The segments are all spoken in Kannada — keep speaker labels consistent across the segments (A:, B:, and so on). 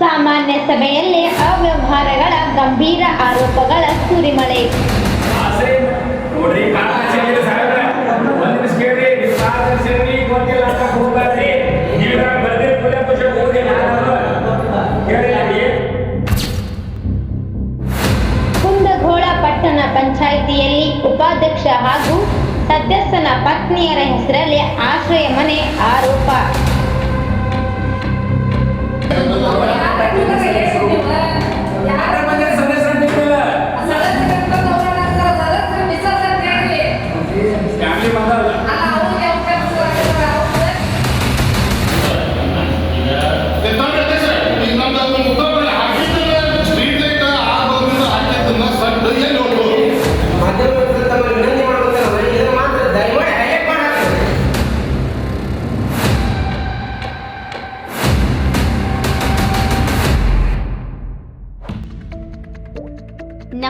A: ಸಾಮಾನ್ಯ ಸಭೆಯಲ್ಲಿ ಅವ್ಯವಹಾರಗಳ ಗಂಭೀರ ಆರೋಪಗಳ ಸುರಿಮಳೆ. ಕುಂದಗೋಳ ಪಟ್ಟಣ ಪಂಚಾಯಿತಿಯಲ್ಲಿ ಉಪಾಧ್ಯಕ್ಷ ಹಾಗೂ ಸದಸ್ಯನ ಪತ್ನಿಯರ ಹೆಸರಲ್ಲಿ ಆಶ್ರಯ ಮನೆ ಆರೋಪ.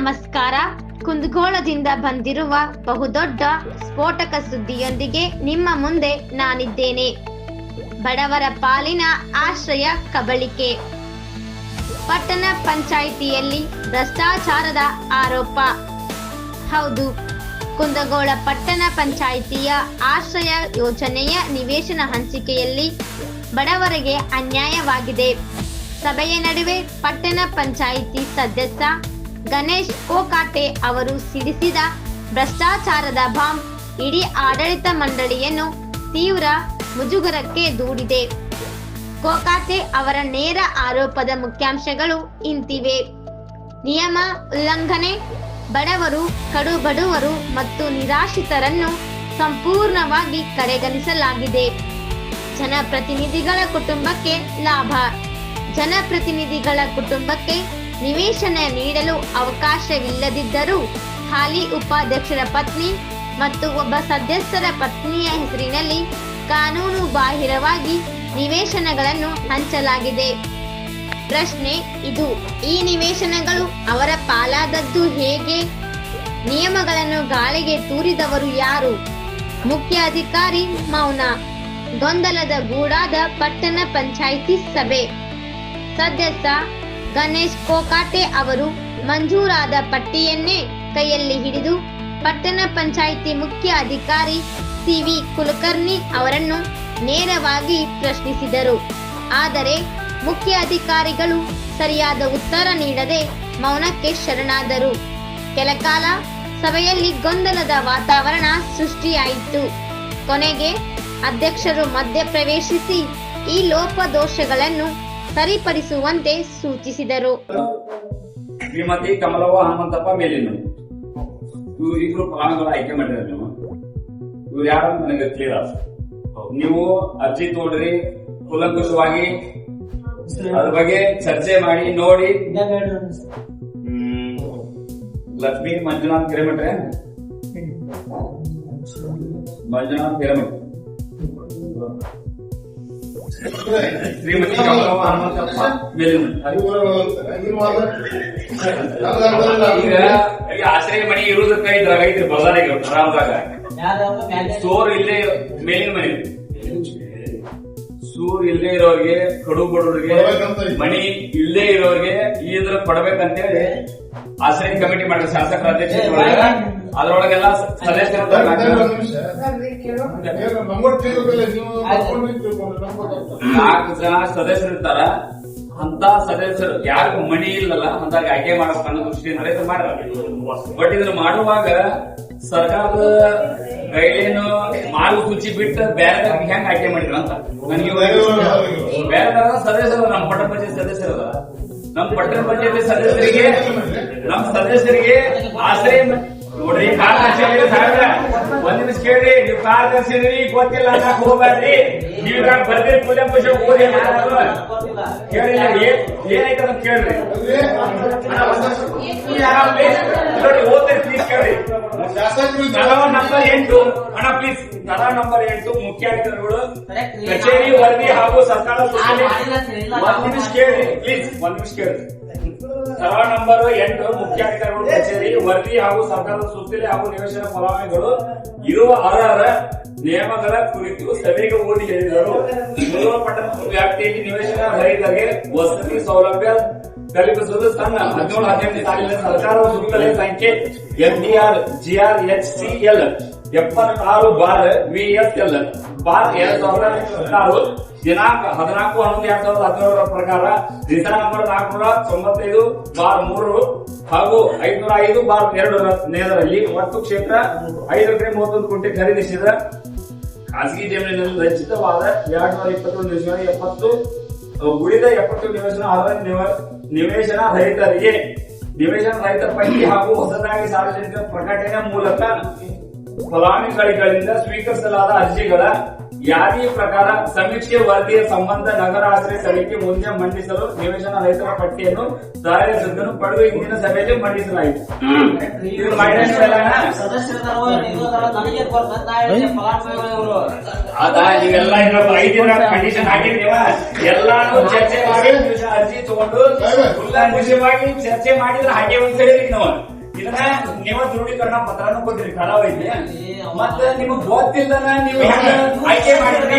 A: ನಮಸ್ಕಾರ. ಕುಂದಗೋಳದಿಂದ ಬಂದಿರುವ ಬಹುದೊಡ್ಡ ಸ್ಫೋಟಕ ಸುದ್ದಿಯೊಂದಿಗೆ ನಿಮ್ಮ ಮುಂದೆ ನಾನಿದ್ದೇನೆ. ಬಡವರ ಪಾಲಿನ ಆಶ್ರಯ ಕಬಳಿಕೆ. ಪಟ್ಟಣ ಪಂಚಾಯಿತಿಯಲ್ಲಿ ಭ್ರಷ್ಟಾಚಾರದ ಆರೋಪ. ಹೌದು, ಕುಂದಗೋಳ ಪಟ್ಟಣ ಪಂಚಾಯಿತಿಯ ಆಶ್ರಯ ಯೋಜನೆಯ ನಿವೇಶನ ಹಂಚಿಕೆಯಲ್ಲಿ ಬಡವರಿಗೆ ಅನ್ಯಾಯವಾಗಿದೆ. ಸಭೆಯ ನಡುವೆ ಪಟ್ಟಣ ಪಂಚಾಯಿತಿ ಸದಸ್ಯ ಗಣೇಶ್ ಕೋಕಾಟೆ ಅವರು ಸಿಡಿಸಿದ ಭ್ರಷ್ಟಾಚಾರದ ಬಾಂಬ್ ಇಡೀ ಆಡಳಿತ ಮಂಡಳಿಯನ್ನು ತೀವ್ರ ಮುಜುಗರಕ್ಕೆ ದೂಡಿದೆ. ಕೋಕಾಟೆ ಅವರ ನೇರ ಆರೋಪದ ಮುಖ್ಯಾಂಶಗಳು ಇಂತಿವೆ. ನಿಯಮ ಉಲ್ಲಂಘನೆ, ಬಡವರು ಕಡು ಬಡವರು ಮತ್ತು ನಿರಾಶ್ರಿತರನ್ನು ಸಂಪೂರ್ಣವಾಗಿ ಕಡೆಗಣಿಸಲಾಗಿದೆ. ಜನಪ್ರತಿನಿಧಿಗಳ ಕುಟುಂಬಕ್ಕೆ ಲಾಭ, ಜನಪ್ರತಿನಿಧಿಗಳ ಕುಟುಂಬಕ್ಕೆ ನಿವೇಶನ ನೀಡಲು ಅವಕಾಶವಿಲ್ಲದಿದ್ದರೂ ಹಾಲಿ ಉಪಾಧ್ಯಕ್ಷರ ಪತ್ನಿ ಮತ್ತು ಒಬ್ಬ ಸದಸ್ಯರ ಪತ್ನಿಯ ಹೆಸರಿನಲ್ಲಿ ಕಾನೂನು ಬಾಹಿರವಾಗಿ ನಿವೇಶನಗಳನ್ನು ಹಂಚಲಾಗಿದೆ. ಪ್ರಶ್ನೆ ಇದು, ಈ ನಿವೇಶನಗಳು ಅವರ ಪಾಲಾದದ್ದು ಹೇಗೆ? ನಿಯಮಗಳನ್ನು ಗಾಳಿಗೆ ತೂರಿದವರು ಯಾರು? ಮುಖ್ಯ ಅಧಿಕಾರಿ ಮೌನ, ಗೊಂದಲದ ಗೂಡಾದ ಪಟ್ಟಣ ಪಂಚಾಯಿತಿ ಸಭೆ. ಸದಸ್ಯ ಗಣೇಶ್ ಕೋಕಾಟೆ ಅವರು ಮಂಜೂರಾದ ಪಟ್ಟಿಯನ್ನೇ ಕೈಯಲ್ಲಿ ಹಿಡಿದು ಪಟ್ಟಣ ಪಂಚಾಯಿತಿ ಮುಖ್ಯ ಅಧಿಕಾರಿ ಸಿವಿ ಕುಲಕರ್ಣಿ ಅವರನ್ನು ನೇರವಾಗಿ ಪ್ರಶ್ನಿಸಿದರು. ಆದರೆ ಮುಖ್ಯ ಅಧಿಕಾರಿಗಳು ಸರಿಯಾದ ಉತ್ತರ ನೀಡದೆ ಮೌನಕ್ಕೆ ಶರಣಾದರು. ಕೆಲಕಾಲ ಸಭೆಯಲ್ಲಿ ಗೊಂದಲದ ವಾತಾವರಣ ಸೃಷ್ಟಿಯಾಯಿತು. ಕೊನೆಗೆ ಅಧ್ಯಕ್ಷರು ಮಧ್ಯಪ್ರವೇಶಿಸಿ ಈ ಲೋಪದೋಷಗಳನ್ನು ಸರಿಪಡಿಸುವಂತೆ ಸೂಚಿಸಿದರು.
B: ಶ್ರೀಮತಿ ಕಮಲವ್ವ ಹನುಮಂತಪ್ಪ ಮೇಲಿನ ಇವ್ರು ಇಬ್ರು ಆಯ್ಕೆ ಮಾಡಿದ್ರೆ ನೀವು. ಇವ್ರು ಯಾರು ನನಗೆ ಕ್ಲಿಯರ್ ನೀವು ಅರ್ಜಿ ತೋಡ್ರಿ, ಕುಲಂಕುಷವಾಗಿ ಅದ್ರ ಬಗ್ಗೆ ಚರ್ಚೆ ಮಾಡಿ, ನೋಡಿ. ಲಕ್ಷ್ಮೀ ಮಂಜುನಾಥ್ ಕಿಲೋಮೀಟ್ರೆ? ಮಂಜುನಾಥ್ ಕಿಲೋಮೀಟರ್. ಶ್ರೀಮತಿ ಈಗ ಆಶ್ರಯ ಮನೆ ಇರುವುದಕ್ಕ ಇದ್ರಾಗ ಐತ್ರಿ ಬಳ್ಳಾರಿಗೆ ಆರಾಮದಾಗ. ಸೋರ್ ಇಲ್ಲೇ ಮೇಲಿನ ಮನೆ. ಸೂರ್ ಇಲ್ಲೇ ಇರೋರಿಗೆ ಕಡು ಬಡವರಿಗೆ ಮಣಿ ಇಲ್ಲೇ. ಇರೋರಿಗೆ ಇದ್ರ ಕೊಡ್ಬೇಕಂತೇಳಿ ಆಶ್ರಯ ಕಮಿಟಿ ಮಾಡಿದ ಶಾಸಕರ ಅಧ್ಯಕ್ಷತೆ ಅದರೊಳಗೆಲ್ಲ ಸದಸ್ಯರು ನಾಲ್ಕು ಜನ ಸದಸ್ಯರು ಇರ್ತಾರ. ಅಂತ ಸದಸ್ಯರು ಯಾರಿಗೂ ಮಣಿ ಇಲ್ಲಲ್ಲ ಅಂದಾಗ ಆಯ್ಕೆ ಮಾಡಬೇಕು ಅನ್ನೋ ದೃಷ್ಟಿ ಇದು ಮಾಡ್ಯಾರ. ಬಟ್ ಇದನ್ನ ಮಾಡುವಾಗ ಸರ್ಕಾರದ ಗೈಡ್ಲೈನ್ ಮಾರ್ಗಸೂಚಿ ಬಿಟ್ಟು ಬೇರೆ ಹೆಂಗ್ ಆಯ್ಕೆ ಮಾಡಿದ್ರು ಅಂತ. ನನಗೆ ಬೇರೆ ಸದಸ್ಯರು ನಮ್ಮ ಪಟ್ಟ ಪಂಚಾಯತ್ ಸದಸ್ಯರು ಅದಾರ. ನಮ್ಮ ಪಟ್ಟಣ ಪಂಚಾಯತ್ ಸದಸ್ಯರಿಗೆ ನಮ್ಮ ಸದಸ್ಯರಿಗೆ ಆಶ್ರಯ ನೋಡ್ರಿ ಕಾರ್ಯದರ್ಶಿ ಆಗಿದ್ರೆ ಸಾವಿರ ಒಂದ್ ನಿಮಿಷ ಕೇಳ್ರಿ ನೀವು ಇದೀರಿ, ಗೊತ್ತಿಲ್ಲ ಅನ್ನಕ್ ನೀವ್ ನೀವು ಬರ್ದಿರಿ ಪೂಜೆ ಪೂಜೆ ಓದಿ ಕೇಳಿಲ್ಲ ಕೇಳಿ ಏನ್ ಏನೈತೆ ಅಂತ ಕೇಳ್ರಿ ನೋಡಿ ಓದ್ತೀರಿ ಪ್ಲೀಸ್ ಕೇಳ್ರಿ ನಂಬರ್ ಎಂಟು. ಅಣ್ಣ ಪ್ಲೀಸ್ ತಲಾ ನಂಬರ್ ಎಂಟು ಮುಖ್ಯಾಧಿಕಾರಿಗಳು. ಕಚೇರಿ ವರದಿ ಹಾಗೂ ಸರ್ಕಾರ ಒಂದ್ ನಿಮಿಷ ಕೇಳಿ ಪ್ಲೀಸ್ ಒಂದ್ ನಿಮಿಷ ಕೇಳಿ ಸರಳ ನಂಬರ್ ಎಂಟು ಮುಖ್ಯಾಧಿಕಾರಿಗಳು ಕಚೇರಿ ವರದಿ ಹಾಗೂ ಸರ್ಕಾರದ ಸುತ್ತಲೆ ಹಾಗೂ ನಿವೇಶನ ಫಲಾನುಭವಿಗಳು ಇರುವ ಅರ್ಹರ ನಿಯಮಗಳ ಕುರಿತು ಸಭೆಗೆ ಓದಿ ಹೇಳಿದರು. ಪಟ್ಟಣ ವ್ಯಾಪ್ತಿಯಲ್ಲಿ ನಿವೇಶನ ರೈತರಿಗೆ ವಸತಿ ಸೌಲಭ್ಯ ಕಲ್ಪಿಸುವುದು ತನ್ನ ಹದಿನೇಳು, ಹದಿನೆಂಟು ಸಾಲಿನ ಸರ್ಕಾರದ ಸುತ್ತಲೆ ಸಂಖ್ಯೆ FDR GR H C L ಎಪ್ಪತ್ತಾರು ಬಾರ್, ವಿಎಸ್ಎಲ್, ಬಾರ್ ಎರಡ್ ಸಾವಿರದ ಹದಿನಾರು, ದಿನಾಂಕ ಹದಿನಾಲ್ಕು, ಹನ್ನೊಂದು, ಎರಡ್ ಸಾವಿರದ ಹದಿನೇಳರ ಪ್ರಕಾರ ರಿಸರ್ ನಂಬರ್ ನಾಲ್ಕುನೂರ ತೊಂಬತ್ತೈದು, ಬಾರ್ ಮೂರು ಹಾಗೂ ಐದುನೂರ ಐದು, ಬಾರ್ ಎರಡು ನೇರದಲ್ಲಿ ಒಟ್ಟು ಕ್ಷೇತ್ರ ಐದು ಎಕರೆ ಮೂವತ್ತೊಂದು ಕೋಟಿ ಖರೀದಿಸಿದ ಖಾಸಗಿ ಜಮೀನಿನಲ್ಲಿ ರಚಿತವಾದ ಎರಡ್ ನೂರ ಇಪ್ಪತ್ತೊಂದು ಎಪ್ಪತ್ತು, ಉಳಿದ ಎಪ್ಪತ್ತು ನಿವೇಶನ ಆಧಾರ ನಿವೇಶನ ರಹಿತರಿಗೆ ನಿವೇಶನ ರೈತ ಪೈಕಿ ಹಾಗೂ ಹೊಸದಾಗಿ ಸಾರ್ವಜನಿಕ ಪ್ರಕಟಣೆ ಮೂಲಕ ಫಲಾನುಭವಿಗಳಿಂದ ಸ್ವೀಕರಿಸಲಾದ ಅರ್ಜಿಗಳ ಯಾದಿ ಪ್ರಕಾರ ಸಮೀಕ್ಷೆ ವರದಿಯ ಸಂಬಂಧ ನಗರ ಆಶ್ರಯ ಸಮಿತಿ ಮುಂದೆ ಮಂಡಿಸಲು ನಿವೇಶನ ರೈತರ ಪಟ್ಟಿಯನ್ನು ತಯಾರಿಸಿದ್ದನ್ನು ಪಡೆದು ಇಂದಿನ ಸಭೆಯಲ್ಲಿ ಮಂಡಿಸಲಾಯಿತು. ನೀವೆಲ್ಲ ಐದು ದಿನ ಕಂಡೀಷನ್ ಎಲ್ಲಾನು ಚರ್ಚೆ ಮಾಡಿ ಅರ್ಜಿ ತಗೊಂಡು ಕುಲ್ಲಾಂಕುಷವಾಗಿ ಚರ್ಚೆ ಮಾಡಿದ್ರೆ ಹಾಗೆ ಅಂತ ಹೇಳಿದ್ರಿ ನಾವು. ಇದನ್ನ ನೀವು ದೃಢೀಕರಣ ಪತ್ರನು ಕೊಟ್ಟಿರಿ ಐತಿ ಮತ್ತೆ ನಿಮಗ್ ಗೊತ್ತಿಲ್ಲದನ ನೀವು ಹೆಂಗ ಆಯ್ಕೆ ಮಾಡಿದ್ರಿ.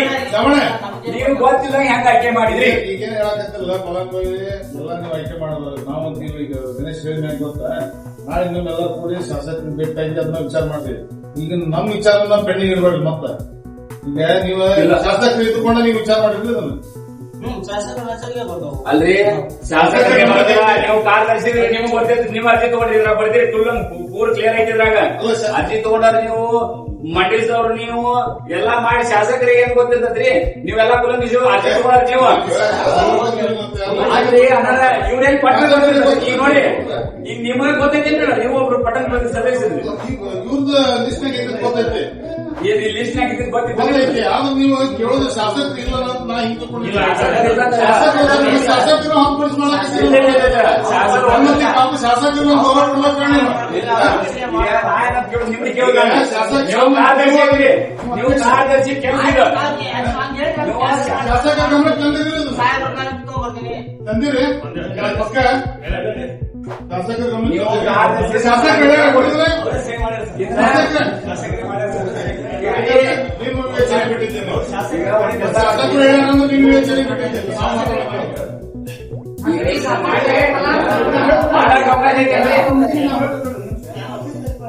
B: ನೀವು ಗೊತ್ತಿಲ್ಲ ಹೆಂಗ ಆಯ್ಕೆ ಮಾಡಿದ್ರಿ?
C: ಈಗೇನ್ ಹೇಳಕತ್ತಿಲ್ಲ ಫಲಾನುಭವಿ ಎಲ್ಲ ನೀವು ಆಯ್ಕೆ ಮಾಡೋದು ನಾವು ನೀವು ಈಗ ದಿನೇಶ್ ಹೇಳಿದ ಹೆಂಗ್ ಗೊತ್ತಾ? ನಾಳೆ ನಿಮ್ಮೆಲ್ಲ ಕೂಡಿ ಶಾಸಕರ ಭೇಟಿ ಆಗಿ ಅದನ್ನ ವಿಚಾರ ಮಾಡ್ತೀವಿ. ಈಗ ನಮ್ ವಿಚಾರನ ಪೆಂಡಿಂಗ್ ಇರ್ಬೇಡ್ರಿ ಮತ್ತ. ಈಗ ನೀವು. ಶಾಸಕರು ಇದ್ದುಕೊಂಡ ನೀವು ವಿಚಾರ ಮಾಡಿದ್ರಿ ಅದನ್ನ.
B: ಅಲ್ರಿ? ಶಾಸಕರಿಗೆ? ನೀವು ಕಾರ್ ತರಿಸಿದ್ರೆ ನಿಮ್ಗೆ ಬರ್ತೈತಿ ನಿಮ್ಮ ಅರ್ಜಿ ತಗೊಂಡಿದ್ರ ಬರ್ತೀರಿ ಫುಲ್ ಪೂರ್ ಕ್ಲಿಯರ್ ಐತಿದ್ರಾಗ
C: ಸರ್.
B: ಅರ್ಜಿ ತಗೊಂಡಾರ ನೀವು ಮಂಡಿಸಿದವ್ರು ನೀವು ಎಲ್ಲಾ ಮಾಡಿ ಶಾಸಕರಿಗೆ ಏನ್ ಗೊತ್ತಿರ್ತದ್ರಿ? ನೀವೆಲ್ಲ ಕುಲಂಗಿಸಿ ಅರ್ಜಿ ತಗೊಂಡ್ರಿ ನೀವು. ಅಲ್ರಿ ಅಣ್ಣಾರ ಇವ್ರೇನ್ ಪಟ್ಟಣ ಗೊತ್ತಿರ್ತದೆ ಈಗ ನೋಡಿ ಈಗ ನಿಮಗೆ ಗೊತ್ತೈತಿ ನೀವು ಒಬ್ರು ಪಟ್ಟಣ ಸದಸ್ಯರು
C: ಇವ್ರದ್ದು ಲಿಸ್ಟ್ ನಾಗ ಗೊತ್ತೈತಿ
B: ಏನ್ ಈ ಲಿಸ್ಟ್ ನಾಗ ಇದ್ದಿದ್
C: ಗೊತ್ತೈತಿ
B: ಗೊತ್ತಿರ್ತದೆ
C: ಆದ್ರೆ ನೀವು ಕೇಳೋದು ಶಾಸಕರು ಇಲ್ಲ ಅಂತ ನಾ ಹಿಂಗ್
B: ಇಲ್ಲ, ಶಾಸಕರು ಇಲ್ಲ ಅಂತ.
C: ಶಾಸಕರು ಶಾಸಕರು ಹಾಕ್ಬಿಡಿಸ್
B: ಇಲ್ಲ, ಇಲ್ಲ, ಇಲ್ಲ, ಇಲ್ಲ. ಶಾಸಕರು
C: ಮತ್ತೆ ಪಾಪ ಶಾಸಕರು ಒಂದು ಹೋರಾಟ ಮಾಡ್ಲಕ್ಕ ಕಾರಣ.
B: ನಿಮ್ಗೆ ಕೇಳಿದ ನೀವು ಕಾರ್ಯದರ್ಶಿ ನೀವು ಕಾರ್ಯದರ್ಶಿ ಕೆಲಸ
C: ಶಾಸಕರ ಗಮನಕ್ಕೆ ತಂದಿದ್ದೀರಿ ಇದು?
D: ಬರ್ತೀನಿ
C: ತಂದಿರಿ ಪಕ್ಕ ಶಾಸಕರ
B: ನೀವು
C: ಗಮನಕ್ಕೆ
B: ಕಾರ್ಯದರ್ಶಿ
C: ಶಾಸಕರು ಕೊಟ್ಟಿದ್ರೆ?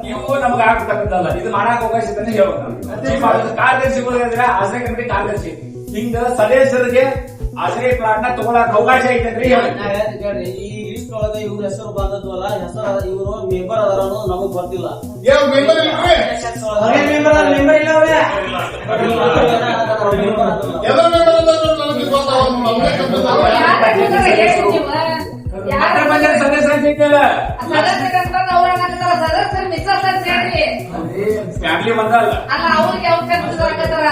C: ನೀವು
B: ನಮ್ಗೆ ಆಗ್ತಕ್ಕಂಥಲ್ಲ ಇದು ಮಾಡಕ್ ಅವಕಾಶ ಆಶ್ರಯ ಕಮಿಟಿ ಕಾರ್ಯದರ್ಶಿ ಹಿಂಗ ಸದಸ್ಯರಿಗೆ ಆಶ್ರಯ ಪ್ಲಾಟ್ನ ತಗೊಳಕ್ ಅವಕಾಶ ಐತೇನ್ರಿ
D: ಒಳಗ ಇವ್ರ ಹೆಸರು ಬಂದದ್ದು ಅಲ್ಲ ಹೆಸರು ಇವರು ಮೆಂಬರ್ ಅದಾರ ಅನ್ನೋದು ನಮಗ್ ಗೊತ್ತಿಲ್ಲ.
C: ಏ, ಮೆಂಬರ್ ಇಲ್ರಿ? ಎಲ್ಲ ಮೆಂಬರ್ ಬಂದಲ್ಲ ಅಲ್ಲ
B: ಅವ್ರಿಗೆ ಯಾವ ಕೆಲಸ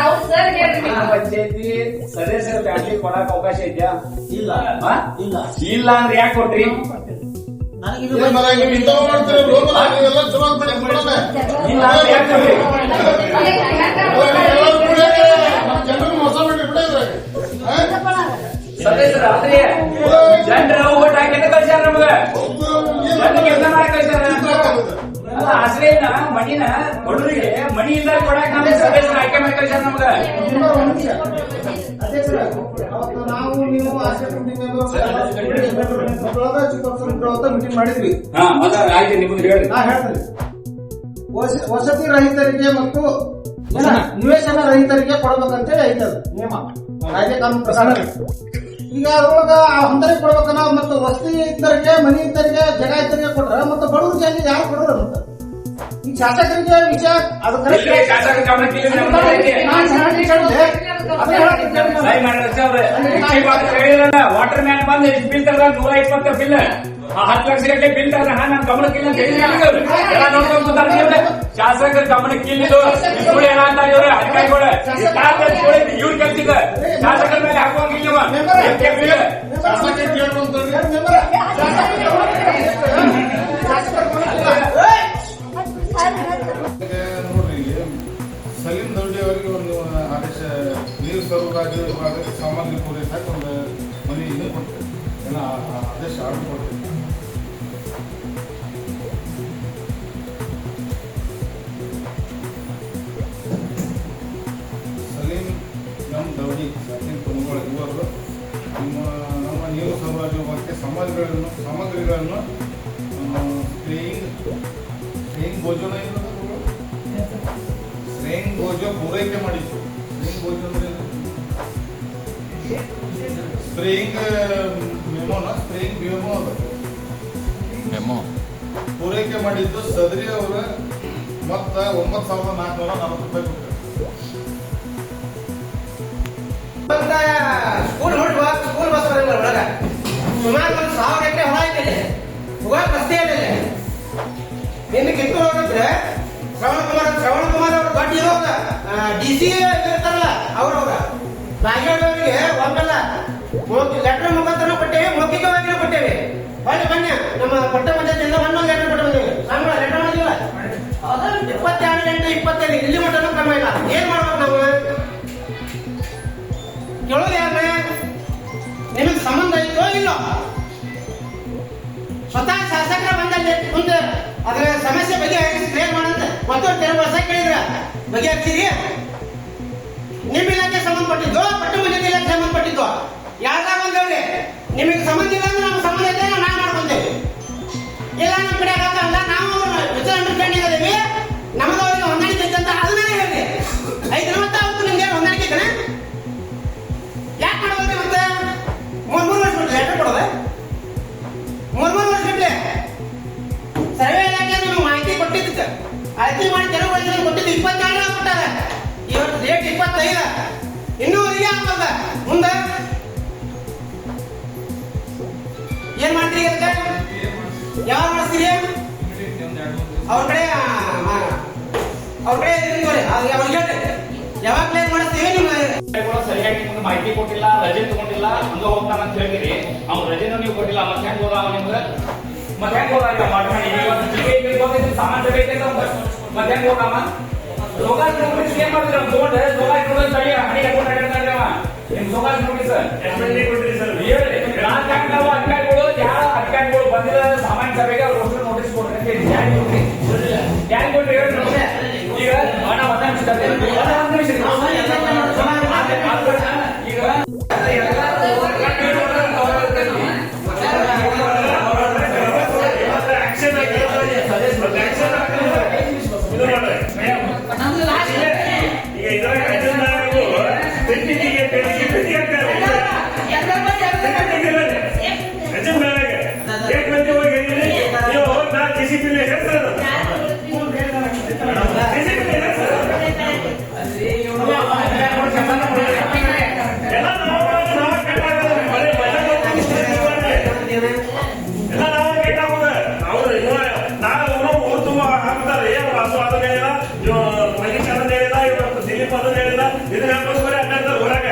B: ಅವ್ರು ಸರ್ ಫ್ಯಾಮಿಲಿ ಪಂಚಾಯತಿ ಸದಸ್ಯರ ಫ್ಯಾಮಿಲಿ ಕೊಡಕ್ ಅವಕಾಶ ಇದ್ಯಾ
D: ಇಲ್ಲ? ಇಲ್ಲ
B: ಇಲ್ಲ ಅಂದ್ರೆ ಯಾಕೆ ಕೊಟ್ರಿ ಸದಸ್ಯರ ಇದು ಮಣಿನ ಬಡವರಿಗೆ ಮಣಿ ಇಲ್ದ ಕೊಡಕ್ ನಮ್ಗೆ. ಸದಸ್ಯರ ಆಯ್ಕೆ ಮಾಡಿ ಕಳ್ಸ್ಯಾರ ಅವತ್ತು
E: ನಾವು ನೀವು ಮೀಟಿಂಗ್ ಮಾಡಿದ್ವಿ.
B: ಹಾ ಮದ ಆಯ್ತು ನಿಮ್ದು ಹೇಳಿ.
E: ನಾ ಹೇಳ್ತೀನಿ. ವಸತಿ ರಹಿತರಿಗೆ ಮತ್ತು ನಿವೇಶನ ರಹಿತರಿಗೆ ಕೊಡ್ಬೇಕಂತೇಳಿ ಐತೆ ಅದು ನಿಯಮ. ಕಾಯ್ದೆ ಕಾನೂನು ಪ್ರಸಾರ ಈಗ ಅದ್ರೊಳಗ ಹೊಂದರಿಗೆ ಕೊಡ್ಬೇಕನ್ನ ಮತ್ತು ವಸತಿ ಇದ್ದರಿಗೆ ಮನಿ ಇದ್ದರಿಗೆ ಜಗ ಇದ್ದರಿಗೆ ಕೊಟ್ರ ಮತ್ತು ಬಡವರಿಗೆ ಅಲ್ಲಿ ಯಾರು ಕೊಡೋರು ಈಗ ಶಾಸಕರಿಗೆ ವಿಷಯ ಅದು
B: ಇಲ್ರಿ,
E: ಕರೆಕ್ಟ್
B: ಶಾಸಕ ಗಮನಕ್ಕೆ ಇಲ್ಲಿ ನಮ್ಮ ಮನೆ ಐತಿ.
E: ನಾನು ಶಾಸಕರಿಗೆ ಹೇಳಿದೆ. ಅದೇ ಹೇಳಕ್ಕೆ ಕೇಳಿದೆ.
B: ಸಹಿ ಮಾಡಿ ಅಷ್ಟೇ ಅವ್ರೆ. ಈ ಮಾತ್ರ ಹೇಳಿರಲ್ಲ, ವಾಟರ್ ಮ್ಯಾನ್ ಬಂದು ಎಷ್ಟು ಬಿಲ್ ತಗೊಂಡ ನೂರ ಇಪ್ಪತ್ತು ಬಿಲ್ ಆ ಹತ್ತು ಲಕ್ಷ ಗಂಟೆ ಬಿಲ್ ತಗೊಂಡ ನನ್ ಗಮನಕ್ಕೆ ಇಲ್ಲ ಅಂತ ಹೇಳಿದ್ರೆ ಹೆಂಗೆ ಅವ್ರು? ಎಲ್ಲ ನೋಡ್ಕೊಂಡ್ ಕೂತಾರ ನೀವ್ರೆ. ಶಾಸಕರ ಗಮನಕ್ಕೆ ಇಲ್ಲಿದು ಇವ್ರು ಏನ ಅಂತ ಇವ್ರೆ ಅಧಿಕಾರಿಗಳು ಈ ಕಾರ್ಯದರ್ಶಿಗಳು ಇವ್ರು ಕೆಲ್ಸಿದ ಶಾಸಕರ ಮೇಲೆ ಹಾಕುವಂಗಿಲ್ಲ ಇವ. ಎಷ್ಟೇ ಬಿಲ್?
C: ಶಾಸಕರು ಕೇಳ್ಕೊಂತಾರೆ. ಊರಾಗ ಒಳಗೆ ಸಾಮಾನ್ಯ ಪೂರೈಸಕ್ಕೆ ಒಂದು ಮನೆ ಇದು ಕೊಡ್ತೇವೆ. ಎಲ್ಲ ಆದೇಶ ಆರ್ಡರ್ ಕೊಡ್ತೇವೆ. ಸಲೀಂ ನಮ್ಮ ದವಡಿ ಸಚಿನ್ ಕುಮಗೋಳ ಇವರು ನಮ್ಮ ನಮ್ಮ ನೀರು ಸಮಾಜಕ್ಕೆ ಸಮಾಜಗಳನ್ನು ಸಾಮಗ್ರಿಗಳನ್ನು ಸ್ಟ್ರೇಯಿಂಗ್ ಸ್ಟ್ರೇಯಿಂಗ್ ಭೋಜನ ಇಲ್ಲ ಸ್ಟ್ರೇಯಿಂಗ್ ಭೋಜ ಪೂರೈಕೆ ಮಾಡಿತ್ತು ಸ್ಟ್ರೇಯಿಂಗ್ ಭೋಜನ ಸ್ಪ್ರೇಯಿಂಗ್ ಮೆಮೋನ ಸ್ಪ್ರೇಯಿಂಗ್ ಮೆಮೋ ಅದ.
F: ಮೆಮೋ
C: ಪೂರೈಕೆ ಮಾಡಿದ್ದು ಸದರಿ ಅವರ ಮೊತ್ತ ಒಂಬತ್ತು ಸಾವಿರದ ನಾಲ್ಕುನೂರ ನಲವತ್ತು ರೂಪಾಯಿ ಕೊಟ್ಟರು
E: ಸ್ಕೂಲ್ ನೋಡಿ ಸ್ಕೂಲ್ ಬಸ್ ಬರಲ್ಲ ಒಳಗ. ಸುಮಾರು ಒಂದು ಸಾವಿರ ಗಂಟೆ ಹೊಲ ಐತೆ ಹೋಗಕ್ ರಸ್ತೆ ಇಲ್ಲ. ಇನ್ನು ಕಿತ್ತು ಹೋಗಿದ್ರೆ ಶ್ರವಣ ಕುಮಾರ್ ಶ್ರವಣ ಕುಮಾರ್ ಅವರು ದೊಡ್ಡ ಇರೋಗ ಡಿ ಸಿ ಇರ್ತಾರಲ್ಲ ಅವ್ರವ್ರ ರಾಜೇಗೌಡರಿಗೆ ಒಂದಲ್ಲ. ಲೆಟರ್ ಮುಖಾಂತರ ಕೊಟ್ಟೇವೆ ಮೌಖಿಕವಾಗಿಯೂ ಕೊಟ್ಟೇವೆ. ಹೊಳ್ಳಿ ಬನ್ನಿ. ನಮ್ಮ ಪಟ್ಟ ಪಂಚಾಯತಿಯಿಂದ ಒಂದೊಂದು ಲೆಟರ್ ಕೊಟ್ಟು ಬಂದೇವೆ ಸಂಬಳ ಲೆಟರ್ ಮಾಡಿಲ್ಲ ಇಪ್ಪತ್ತೆರಡು ಗಂಟೆ ಇಪ್ಪತ್ತೈದು, ಇಲ್ಲಿ ಮಟ್ಟನೂ ಕ್ರಮ ಇಲ್ಲ. ಏನ್ ಮಾಡ್ಬೇಕು ನಾವು? ಕೇಳೋದು ಯಾರನ್ನ ನಿಮಗೆ ಸಂಬಂಧ ಐತೋ ಇಲ್ಲೋ? ಸ್ವತಃ ಶಾಸಕರ ಬಂದಲ್ಲಿ ಮುಂದೆ ಅದರ ಸಮಸ್ಯೆ ಬಗೆಹರಿಸಿ ಕ್ಲಿಯರ್ ಮಾಡಂತ. ಮತ್ತೊಂದು ತೆರವು ವರ್ಷ ಕೇಳಿದ್ರ ಬಗೆಹರಿಸಿರಿ ನಿಮ್ಮ ಇಲಾಖೆ ಸಂಬಂಧಪಟ್ಟಿದ್ದು ಪಟ್ಟ ಪಂಚಾಯತ್ ಇಲಾಖೆ ಸಂಬಂಧಪಟ್ಟಿದ್ದು. ಯಾರ್ದಾಗ ಬಂದವ್ರಿ? ನಿಮಗೆ ಸಂಬಂಧ ಇಲ್ಲ ಅಂದ್ರೆ ನಮ್ಮ ಸಂಬಂಧ ಇದೆ ನಾವು ಮಾಡ್ಕೊಂತೇವೆ ಇಲ್ಲ ನಮ್ಮ ಕಡೆ ಆಗಲ್ಲ ನಾವು ವಿಚಾರ ಅಂಡರ್ಸ್ಟ್ಯಾಂಡಿಂಗ್ ಅದೇವಿ ಅವ್ರಿಗೆ ಹೊಂದಾಣಿಕೆ ಅಂತ ಅದನ್ನೇ ಹೇಳಿ ಐದು ದಿನ ಅವತ್ತು ನಿಮ್ಗೆ ಹೊಂದಾಣಿಕೆ ಐತನ? ಯಾಕೆ ಮಾಡೋದ್ರಿ ಮತ್ತೆ? ಮೂರ್ ಮೂರು ವರ್ಷ ಬಿಟ್ಟು ಲೆಟರ್ ಕೊಡೋದ? ಮೂರ್ ಮೂರು ವರ್ಷ ಸರ್ವೇ ಸರ್ವೆ ಇಲಾಖೆ ನಿಮ್ಗೆ ಮಾಹಿತಿ ಕೊಟ್ಟಿದ್ದಕ್ಕೆ ಅಳತೆ ಮಾಡಿ ತೆರವುಗೊಳಿಸಲು ಕೊಟ್ಟಿದ್ದು ಇಪ್ಪತ್ತೆರಡು ಕೊಟ್ಟಾರ ಇವತ್ತು ಡೇಟ್ ಇಪ್ಪತ್ತೈದು. ಅವ್ರ ಕಡೆ ಅವ್ರ ಕಡೆ ಅವ್ರಿಗೆ ಹೇಳ್ರಿ ಯಾವಾಗ ಪ್ಲೇ ಮಾಡ್ತೀವಿ ನಿಮ್ಮ
B: ಸರಿಯಾಗಿ ನಿಮ್ಗೆ ಮಾಹಿತಿ ಕೊಟ್ಟಿಲ್ಲ ರಜೆ ತಗೊಂಡಿಲ್ಲ ಹಂಗ ಹೋಗ್ತಾನ ಅಂತ ಹೇಳಿದಿರಿ. ಅವ್ನ ರಜೆನೂ ನೀವು ಕೊಟ್ಟಿಲ್ಲ. ಮತ್ತೆ ಹೆಂಗ್ ಹೋದ ನಿಮ್ಗೆ? ಮತ್ತೆ ಹೆಂಗ್ ಹೋದ ಈಗ ಮಾಡ್ಕೊಂಡು ಇವತ್ತು ಜಿಲ್ಲೆ ಇಲ್ಲಿ ಸಾಮಾನ್. ಮತ್ತೆ ಹೆಂಗ್ ಹೋಗಮ್ಮ? ನೋಟಿಸ್ ಏನ್ ಮಾಡ್ತೀರ? ನೋಟಿಸ್ ತಳಿ ಹಣಿ ಹಾಕೊಂಡು ಅಡ್ಡಾಡ್ತಾನೆ ಅವ. ನಿಮ್ ಜೋಗಾಸ್ ನೋಟಿಸ್ ಹೇಳ್ರಿ ರಾಜಕಾರಣ ಅಧಿಕಾರಿಗಳು ಯಾರ ಅಧಿಕಾರಿಗಳು ಬಂದಿಲ್ಲ ಸಾಮಾನ್ಯ ಸಭೆಗೆ ಅವ್ರು ಈಗ ಹಣ ಒಂದೇ ನಿಮಿಷ ತರ್ತೀನಿ. ಒಂದೇ ನಿಮಿಷ
G: ಅದು ಅದನ್ನ ಹೇಳಿಲ್ಲ ಇವ ಅದನ್ನ ಹೇಳಿಲ್ಲ ಇವ ದಿಲೀಪ್ ಅದನ್ನ ಹೇಳಿಲ್ಲ ಇದನ್ನ ಹೇಳ್ಕೊಂಡು ಬರೀ ಅಡ್ಡಾಡ್ತಾರೆ ಹೊರಗ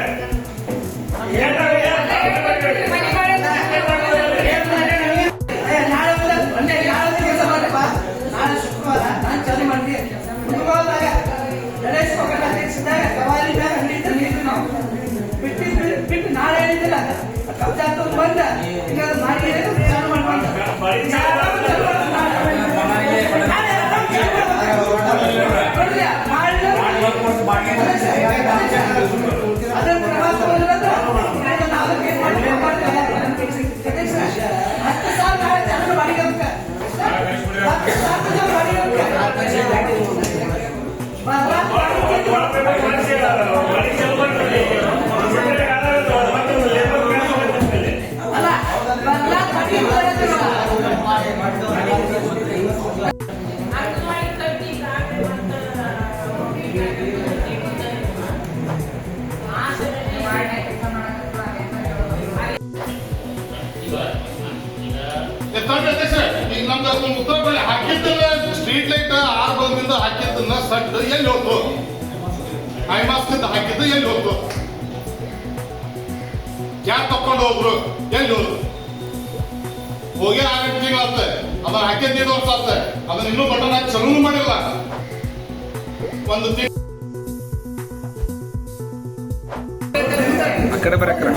E: ನಾಳೆ ನಾಳೆ ಶುಕ್ರವಾರ ನಾನು ಅದನ್ನ
C: ಹಾಕಿದ್ದನ್ನ ಸಟ್ ಎಲ್ಲಿ ಹೋಗ್ತು ಐ ಮಾಸ್ಕ್ ಹಾಕಿದ್ದು ಎಲ್ಲಿ ಹೋಗ್ತು ಯಾರು ತಕೊಂಡು ಹೋಗ್ರು ಎಲ್ಲಿ ಹೋದ್ರು ಹೋಗಿ ಆರು ತಿಂಗಳು ಆತ. ಅದನ್ನ ಹಾಕಿದ್ ನೀರು ವರ್ಷ ಆತ. ಅದನ್ನ ಇನ್ನೂ ಬಟನ್ ಹಾಕಿ ಚಲೂ ಮಾಡಿಲ್ಲ. ಒಂದು ತಿಂಗಳು
F: ಕಡೆ ಬರಕ್ರ